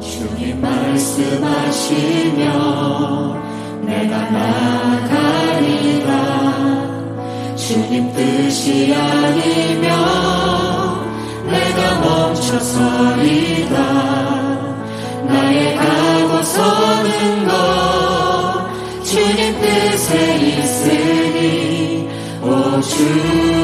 주님 말씀하시며 내가 나가리라. 주님 뜻이 아니면 내가 멈춰서리다 나의 가고 서는 것 주님 뜻에 있으니 오 주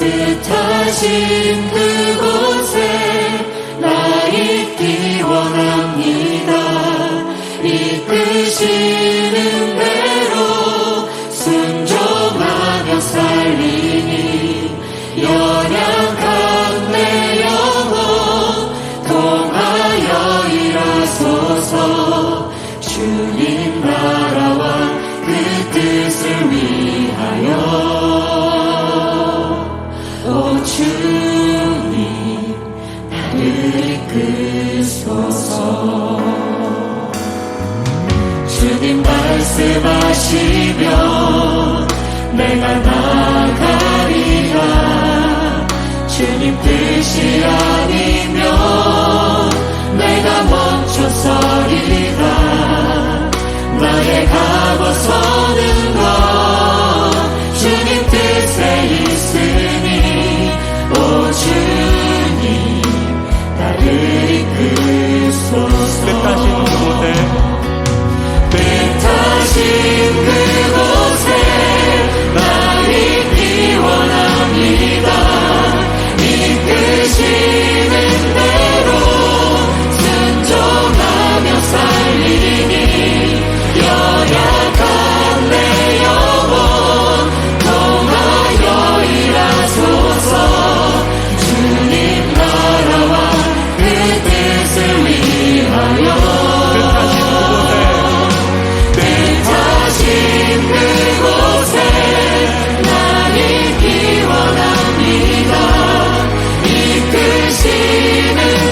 뜻하신 그곳에 말씀하시며 내가 나가리라. 주님 뜻이 아니면 내가 멈춰서리라. 나의 가 believe